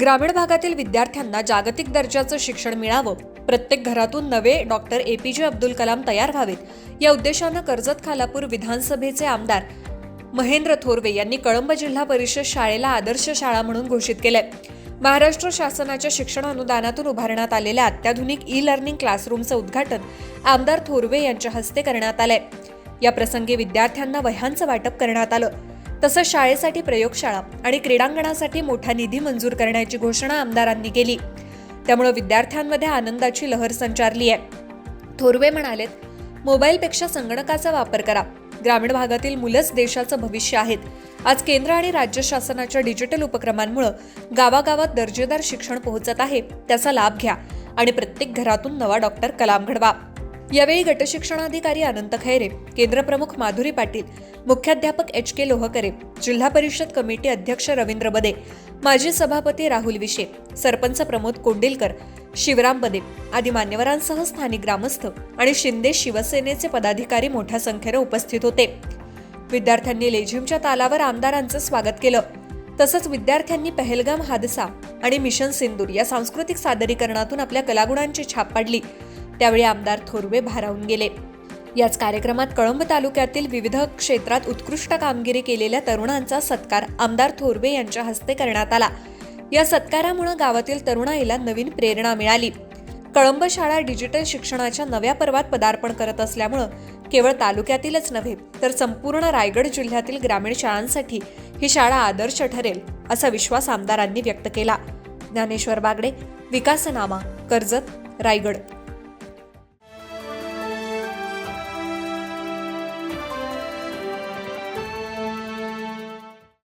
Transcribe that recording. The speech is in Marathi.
ग्रामीण भागातील विद्यार्थ्यांना जागतिक दर्जाचं शिक्षण मिळावं. प्रत्येक घरातून नवे डॉक्टर ए पी जे अब्दुल कलाम तयार व्हावेत. या उद्देशानं कर्जत खालापूर विधानसभेचे आमदार महेंद्र थोरवे यांनी कळंब जिल्हा परिषद शाळेला आदर्श शाळा म्हणून घोषित केलंय. महाराष्ट्र शासनाच्या शिक्षण अनुदानातून उभारण्यात आलेल्या अत्याधुनिक ई लर्निंग क्लासरूमचं उद्घाटन आमदार थोरवे यांच्या हस्ते करण्यात आलंय. या प्रसंगी विद्यार्थ्यांना वह्यांचं वाटप करण्यात आलं. तसंच शाळेसाठी प्रयोगशाळा आणि क्रीडांगणासाठी मोठा निधी मंजूर करण्याची घोषणा आमदारांनी केली. त्यामुळे विद्यार्थ्यांमध्ये आनंदाची लहर संचारली आहे. थोरवे म्हणालेत मोबाईलपेक्षा संगणकाचा वापर करा. ग्रामीण भागातील मुलंच देशाचं भविष्य आहेत. आज केंद्र आणि राज्य शासनाच्या डिजिटल उपक्रमांमुळे गावागावात दर्जेदार शिक्षण पोहोचत आहे. त्याचा लाभ घ्या आणि प्रत्येक घरातून नवा डॉक्टर कलाम घडवा. यावेळी गटशिक्षणाधिकारी अनंत खैरे केंद्रप्रमुख माधुरी पाटील मुख्याध्यापक एच के लोहकरे जिल्हा परिषद कमिटी अध्यक्ष रवींद्र बदे माजी सभापती राहुल विशे सरपंच प्रमोद कोंडिलकर शिवराम बदे आदी मान्यवरांसह स्थानिक ग्रामस्थ आणि शिंदे शिवसेनेचे पदाधिकारी मोठ्या संख्येनं उपस्थित होते. विद्यार्थ्यांनी लेझिमच्या तालावर आमदारांचं स्वागत केलं. तसंच विद्यार्थ्यांनी पहलगाम हादसा आणि मिशन सिंदूर या सांस्कृतिक सादरीकरणातून आपल्या कलागुणांची छाप पाडली. त्यावेळी आमदार थोरवे भारावून गेले. याच कार्यक्रमात कळंब तालुक्यातील विविध क्षेत्रात उत्कृष्ट कामगिरी केलेल्या तरुणांचा सत्कार आमदार थोरवे यांच्या हस्ते करण्यात आला. या सत्कारामुळे गावातील तरुणाईला नवीन प्रेरणा मिळाली. कळंब शाळा डिजिटल शिक्षणाच्या नव्या पर्वात पदार्पण करत असल्यामुळं केवळ तालुक्यातीलच नव्हे तर संपूर्ण रायगड जिल्ह्यातील ग्रामीण शाळांसाठी ही शाळा आदर्श ठरेल असा विश्वास आमदारांनी व्यक्त केला. ज्ञानेश्वर बागडे विकासनामा कर्जत रायगड.